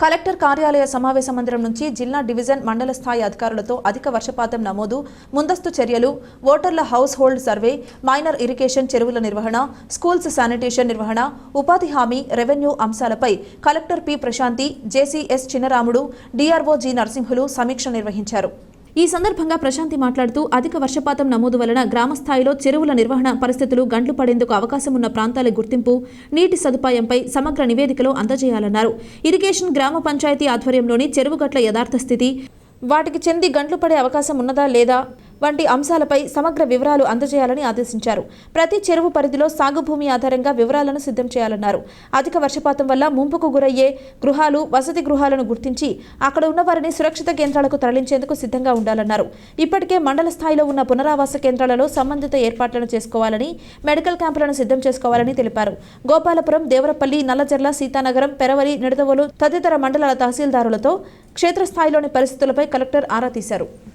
Collector కార్యాలయ సమావేశ మందిరం నుంచి జిల్లా డివిజన్ మండల స్థాయి అధికారులతో అధిక వర్షపాతం నమోదు ముందస్తు చర్యలు ఓటర్ల house hold survey minor irrigation చెరువుల నిర్వహణ స్కూల్స్ శానిటేషన్ నిర్వహణ ఉపాధి హామీ రెవెన్యూ అంశాలపై collector P Prashanti JCS Chinnaramudu DRO G Narasimhulu సమీక్ష నిర్వహించారు. ఈ సందర్భంగా ప్రశాంతి మాట్లాడుతూ అధిక వర్షపాతం నమోదు వలన గ్రామ స్థాయిలో చెరువుల నిర్వహణ పరిస్థితులు గండ్లు పడేందుకు అవకాశం ఉన్న ప్రాంతాల గుర్తింపు నీటి సదుపాయంపై సమగ్ర నివేదికలో అందజేయాలన్నారు. ఇరిగేషన్ గ్రామ పంచాయతీ ఆధ్వర్యంలోని చెరువుగట్ల యథార్థ స్థితి వాటికి చెంది గండ్లు పడే అవకాశం ఉన్నదా లేదా వంటి అంశాలపై సమగ్ర వివరాలు అందజేయాలని ఆదేశించారు. ప్రతి చెరువు పరిధిలో సాగు భూమి ఆధారంగా వివరాలను సిద్ధం చేయాలన్నారు. అధిక వర్షపాతం వల్ల ముంపుకు గురయ్యే గృహాలు వసతి గృహాలను గుర్తించి అక్కడ ఉన్న వారిని సురక్షిత కేంద్రాలకు తరలించేందుకు సిద్ధంగా ఉండాలన్నారు. ఇప్పటికే మండల స్థాయిలో ఉన్న పునరావాస కేంద్రాలలో సంబంధిత ఏర్పాట్లను చేసుకోవాలని మెడికల్ క్యాంపులను సిద్ధం చేసుకోవాలని తెలిపారు. గోపాలపురం దేవరపల్లి నల్లజర్ల సీతానగరం పెరవలి నిడదవోలు తదితర మండలాల తహసీల్దారులతో క్షేత్రస్థాయిలోని పరిస్థితులపై కలెక్టర్ ఆరా తీశారు.